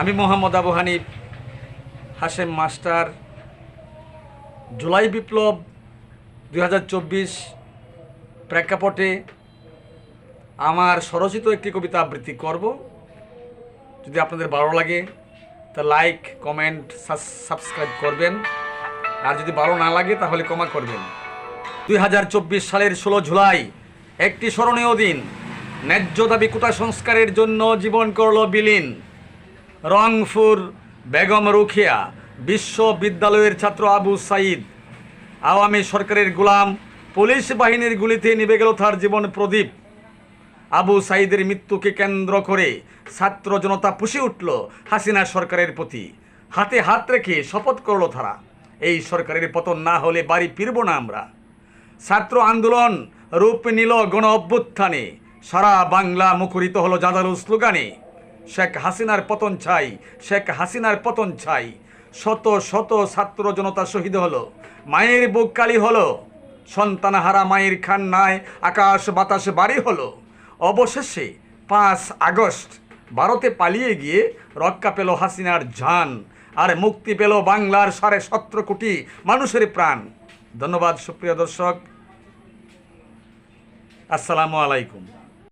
আমি মোহাম্মদ আবু হানিফ, হাশেম মাস্টার, জুলাই বিপ্লব দুই হাজার চব্বিশ প্রেক্ষাপটে আমার স্বরচিত একটি কবিতা আবৃত্তি করব। যদি আপনাদের ভালো লাগে, তা লাইক, কমেন্ট সাবস্ক্রাইব করবেন। আর যদি ভালো না লাগে, তাহলে ক্ষমা করবেন। দুই হাজার চব্বিশ সালের ষোলো জুলাই, একটি স্মরণীয় দিন। ন্যায্য দাবি কোটা সংস্কারের জন্য জীবন করল বিলীন। রংপুর, বেগম রুখিয়া, বিশ্ববিদ্যালয়ের ছাত্র আবু সাইদ আওয়ামী সরকারের গোলাম, পুলিশ বাহিনীর গুলিতে নিভে গেল তার জীবন প্রদীপ। আবু সাইদের মৃত্যুকে কেন্দ্র করে ছাত্র জনতা পুষে উঠল হাসিনা সরকারের প্রতি। হাতে হাত রেখে শপথ করল তারা, এই সরকারের পতন না হলে বাড়ি ফিরব না আমরা। ছাত্র আন্দোলন রূপ নিল গণ অভ্যুত্থানে। সারা বাংলা মুখরিত হলো জাদালু স্লোগানে। শেখ হাসিনার পতন চাই, শেখ হাসিনার পতন চাই। শত শত ছাত্র জনতা শহীদ হলো, মায়ের বুক কালি হলো। সন্তানহারা মায়ের খান্নায় আকাশ বাতাস বাড়ি হলো। অবশেষে পাঁচ আগস্ট, ভারতে পালিয়ে গিয়ে রক্ষা পেল হাসিনার ঝান আর মুক্তি পেল বাংলার সাড়ে সতেরো কোটি মানুষের প্রাণ। ধন্যবাদ, সুপ্রিয় দর্শক। আসসালামু আলাইকুম।